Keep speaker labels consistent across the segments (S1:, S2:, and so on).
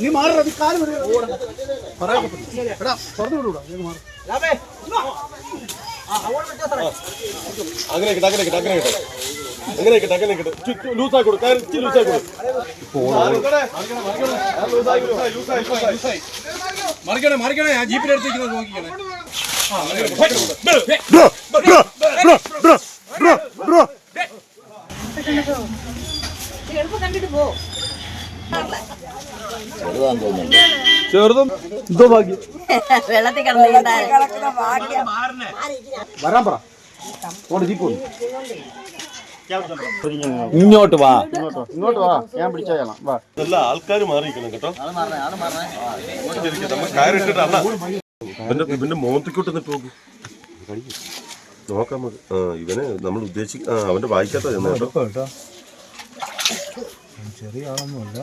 S1: നീ മാറ നീ കാൽ മതി പറയാൻ എടാ തുറന്നു വിടൂടാ നീ മാറി.
S2: അങ്ങനെ കിട്ടെ അങ്ങനെ കിട്ടെ അങ്ങനെ കിട്ടെ. അങ്ങനെ കിട്ടെ അങ്ങനെ കിട്ടെ. ലൂസായി കൊടു കയറി ഇച്ചിരി ലൂസായി കൊടു
S3: മറിക്കണേ മറിക്കണേ ആ ജീപ്പിലെടുത്തേക്കുന്നത് നോക്കിക്കണേ.
S1: ചെറുതും എന്തോ ഭാഗ്യം.
S4: വെള്ളത്തിൽ
S1: വരാൻ പറ.
S5: ഇങ്ങോട്ട് വാ.
S1: ഇങ്ങോട്ട് വാ. ഞാൻ പിടിച്ചാൽ വാ.
S2: ആൾക്കാർ മാറിയിരിക്കണം കേട്ടോ. ഇവന്റെ മോന്തിക്കോട്ട് നിട്ട് നോക്ക്. നോക്കാം നമുക്ക്. ആ ഇവനെ നമ്മൾ ഉദ്ദേശിക്ക ആ അവന്റെ വായിക്കാത്ത ചെന്ന
S1: ചെറിയ ആളൊന്നുമല്ല.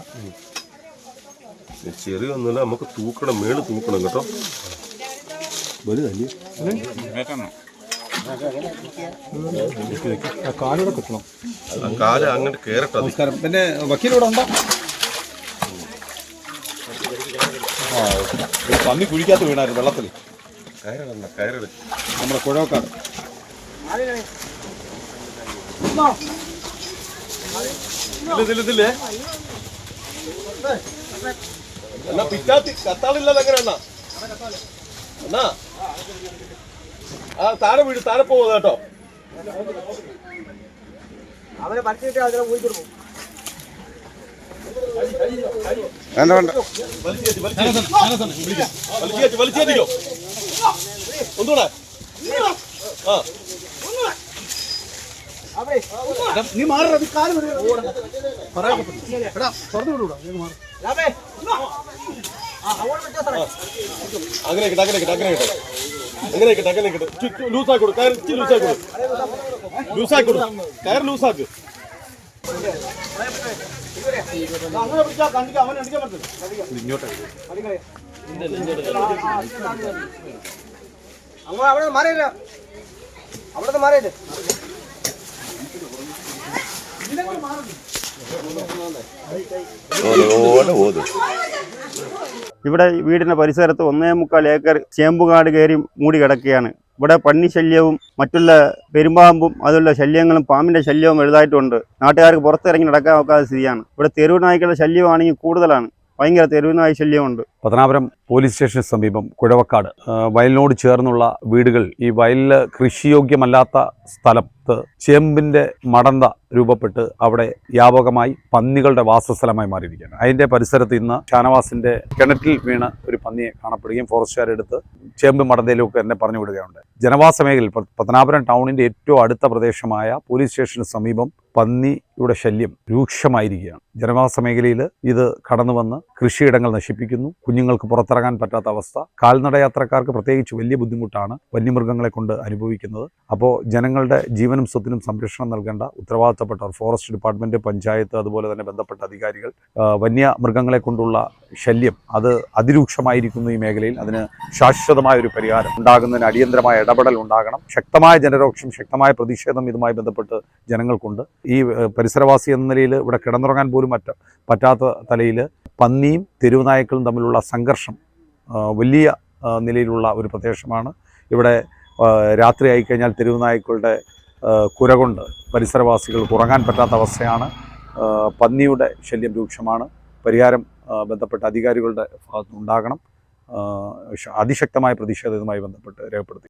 S2: ചെറിയ ഒന്നുമില്ല നമുക്ക് തൂക്കണം മേൾ തൂക്കണം കേട്ടോ.
S1: വലുതല്ലേ കാലൂടെ കുത്തണം.
S2: ആ കാൽ അങ്ങോട്ട് കേറട്ടെ.
S1: നമസ്കാരം. പിന്നെ വക്കീലിവിടെ ഉണ്ടോ? പന്നി കുഴിക്കാത്ത വീണായിരുന്നു വെള്ളത്തിൽ
S2: കയറട കയറട്.
S1: നമ്മുടെ കുഴവക്കാട്
S2: ഇതില്ലേ എന്നാ പിറ്റാത്തി കത്താളില്ലാതെ എങ്ങനെ അണ്ണാ? അണ്ണാ ആ താഴെ വീട് താഴെ പോവുക കേട്ടോ?
S1: വേണ്ട വേണ്ട.
S2: വലിച്ചു വലിച്ചേറ്റി വലിച്ചേറ്റിക്കോ? ഒന്നുകൂടെ ആ.
S1: നീ മാറി നീ കാൽ മതി പറയാൻ എടാ തുറന്നു വിടൂടാ നീ മാറി
S2: അങ്ങനെ കിട്ടെ അങ്ങനെ കിട്ടെ അങ്ങനെ കിട്ടെ അങ്ങനെ കിട്ടെ അങ്ങനെ കിട്ടെ ലൂസാക്കി കൊടു കയറി ഇച്ചിരി ലൂസാക്കി കൊടു ലൂസാക്കി കൊടു കയറി ലൂസാക്ക്
S1: അങ്ങനെ പിടിച്ചാ കണ്ടിട്ട് അവൻ അടിക്കാൻ പറ്റില്ല
S6: അങ്ങ് അവിടെ മാറിയില്ല. അവിടെ മാറിയില്ലേ?
S5: ഇവിടെ ഈ വീടിന്റെ പരിസരത്ത് ഒന്നേ മുക്കാൽ ഏക്കർ ചേമ്പുകാട് കയറി മൂടി കിടക്കുകയാണ്. ഇവിടെ പന്നി ശല്യവും മറ്റുള്ള പെരുമ്പാമ്പും അതുള്ള ശല്യങ്ങളും പാമ്പിന്റെ ശല്യവും എഴുതായിട്ടുണ്ട് നാട്ടുകാർക്ക് പുറത്തിറങ്ങി നടക്കാൻ ഒക്കാത്ത സ്ഥിതിയാണ്. ഇവിടെ തെരുവ് നായ്ക്കളുടെ ശല്യമാണെങ്കിൽ കൂടുതലാണ്. ഭയങ്കര തെരുവ് നായ് ശല്യമുണ്ട്. പത്തനാപുരം പോലീസ് സ്റ്റേഷന് സമീപം കുഴവക്കാട്. വയലിനോട് ചേർന്നുള്ള വീടുകൾ ഈ വയലിൽ കൃഷിയോഗ്യമല്ലാത്ത സ്ഥലത്ത് ചേമ്പിന്റെ മടന്ത രൂപപ്പെട്ട് അവിടെ വ്യാപകമായി പന്നികളുടെ വാസസ്ഥലമായി മാറിയിരിക്കുകയാണ്. അതിന്റെ പരിസരത്ത് ഇന്ന് ഷാനവാസിന്റെ കിണറ്റിൽ വീണ് ഒരു പന്നിയെ കാണപ്പെടുകയും ഫോറസ്റ്റുകാരെടുത്ത് ചേമ്പ് മടന്തയിലൊക്കെ എന്നെ പറഞ്ഞു വിടുകയുണ്ട്. ജനവാസ മേഖലയിൽ പത്തനാപുരം ടൗണിന്റെ ഏറ്റവും അടുത്ത പ്രദേശമായ പോലീസ് സ്റ്റേഷന് സമീപം പന്നിയുടെ ശല്യം രൂക്ഷമായിരിക്കുകയാണ്. ജനവാസ മേഖലയിൽ ഇത് കടന്നു വന്ന് കൃഷിയിടങ്ങൾ നശിപ്പിക്കുന്നു. കുഞ്ഞുങ്ങൾക്ക് പുറത്തിറങ്ങാൻ പറ്റാത്ത അവസ്ഥ. കാൽനട യാത്രക്കാർക്ക് പ്രത്യേകിച്ച് വലിയ ബുദ്ധിമുട്ടാണ് വന്യമൃഗങ്ങളെ കൊണ്ട് അനുഭവിക്കുന്നത്. അപ്പോൾ ജനങ്ങളുടെ ജീവനും സ്വത്തിനും സംരക്ഷണം നൽകേണ്ട ഉത്തരവാദിത്തപ്പെട്ടവർ ഫോറസ്റ്റ് ഡിപ്പാർട്ട്മെന്റ് പഞ്ചായത്ത് അതുപോലെ തന്നെ ബന്ധപ്പെട്ട അധികാരികൾ വന്യ വന്യമൃഗങ്ങളെ കൊണ്ടുള്ള ശല്യം അത് അതിരൂക്ഷമായിരിക്കുന്നു ഈ മേഖലയിൽ. അതിന് ശാശ്വതമായ ഒരു പരിഹാരം ഉണ്ടാകുന്നതിന് അടിയന്തരമായ ഇടപെടൽ ഉണ്ടാകണം. ശക്തമായ ജനരോക്ഷം ശക്തമായ പ്രതിഷേധം ഇതുമായി ബന്ധപ്പെട്ട് ജനങ്ങൾക്കുണ്ട്. ഈ പരിസരവാസി എന്ന നിലയിൽ ഇവിടെ കിടന്നുറങ്ങാൻ പോലും പറ്റാത്ത തലയിൽ പന്നിയും തെരുവുനായ്ക്കളും തമ്മിലുള്ള സംഘർഷം വലിയ നിലയിലുള്ള ഒരു പ്രദേശമാണ്. ഇവിടെ രാത്രി ആയിക്കഴിഞ്ഞാൽ തെരുവുനായ്ക്കളുടെ കുര കൊണ്ട് പരിസരവാസികൾക്ക് ഉറങ്ങാൻ പറ്റാത്ത അവസ്ഥയാണ്. പന്നിയുടെ ശല്യം രൂക്ഷമാണ്. പരിഹാരം ബന്ധപ്പെട്ട അധികാരികളുടെ ഭാഗത്തുനിന്നുണ്ടാകണം. അതിശക്തമായ പ്രതിഷേധവുമായി ബന്ധപ്പെട്ട് രേഖപ്പെടുത്തി